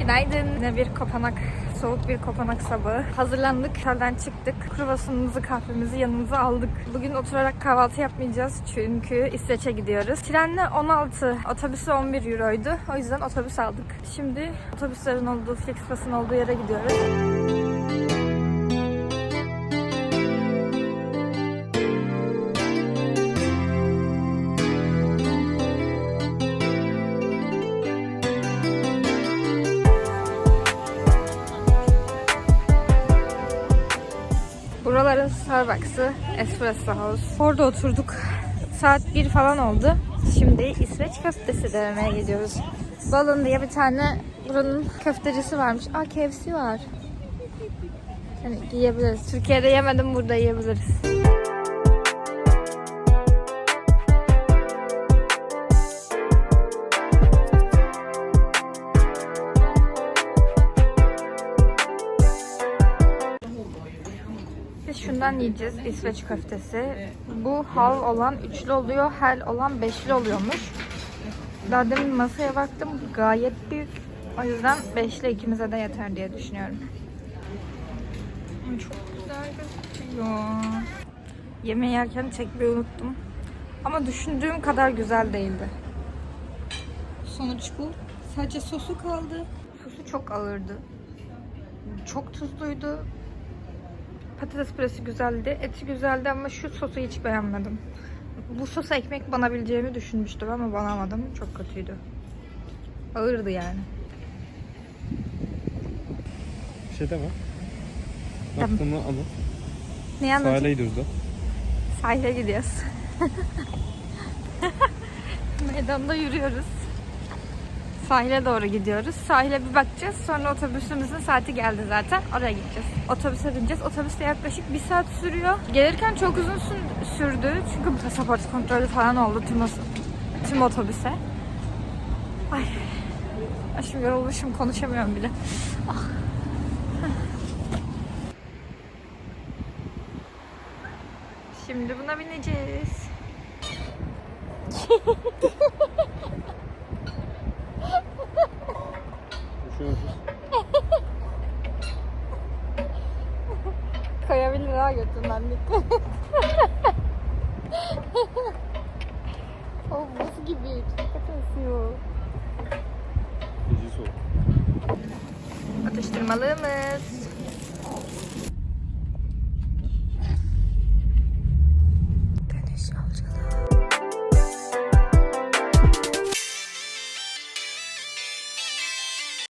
Günaydın. Yine bir kopanak, soğuk bir kopanak sabahı. Hazırlandık, otelden çıktık. Kruvasanımızı, kahvemizi yanımıza aldık. Bugün oturarak kahvaltı yapmayacağız çünkü İsveç'e gidiyoruz. Trenle 16, otobüsü 11 euroydu. O yüzden otobüs aldık. Şimdi otobüslerin olduğu, Flixbus'un olduğu yere gidiyoruz. Buraların Starbucks'ı Espresso House. Orada oturduk. Saat 1 falan oldu. Şimdi İsveç köftesi denemeye gidiyoruz. Balın diye bir tane buranın köftecisi varmış. Aa KFC var. Yani yiyebiliriz. Türkiye'de yemedim burada yiyebiliriz. Şundan yiyeceğiz İsveç köftesi. Bu hal olan üçlü oluyor, hel olan beşli oluyormuş. Daha demin masaya baktım gayet büyük. O yüzden beşli ikimize de yeter diye düşünüyorum. Çok güzel gözüküyor. Yemeği yerken çekmeyi unuttum. Ama düşündüğüm kadar güzel değildi. Sonuç bu. Sadece sosu kaldı. Sosu çok ağırdı. Çok tuzluydu. Patates püresi güzeldi, eti güzeldi ama şu sosu hiç beğenmedim. Bu sosa ekmek banabileceğimi düşünmüştüm ama banamadım. Çok kötüydü. Ağırdı yani. Bir şey deme. Tamam. Aklını alıp Ne anlatayım? sahile gidiyoruz da. Sahile gidiyoruz. Meydanda yürüyoruz. Sahile doğru gidiyoruz. Sahile bir bakacağız. Sonra otobüsümüzün saati geldi zaten. Oraya gideceğiz. Otobüse bineceğiz. Otobüs de yaklaşık bir saat sürüyor. Gelirken çok uzun sü- sürdü. Çünkü pasaport kontrolü falan oldu tüm, tüm otobüse. Ay. Şimdi yorulmuşum. Konuşamıyorum bile. Ah. Şimdi buna bineceğiz. Kayabilir ha götünden dikkat oh buz gibi. Çok esiyor. Gece soğuk. Atıştırmalığımız.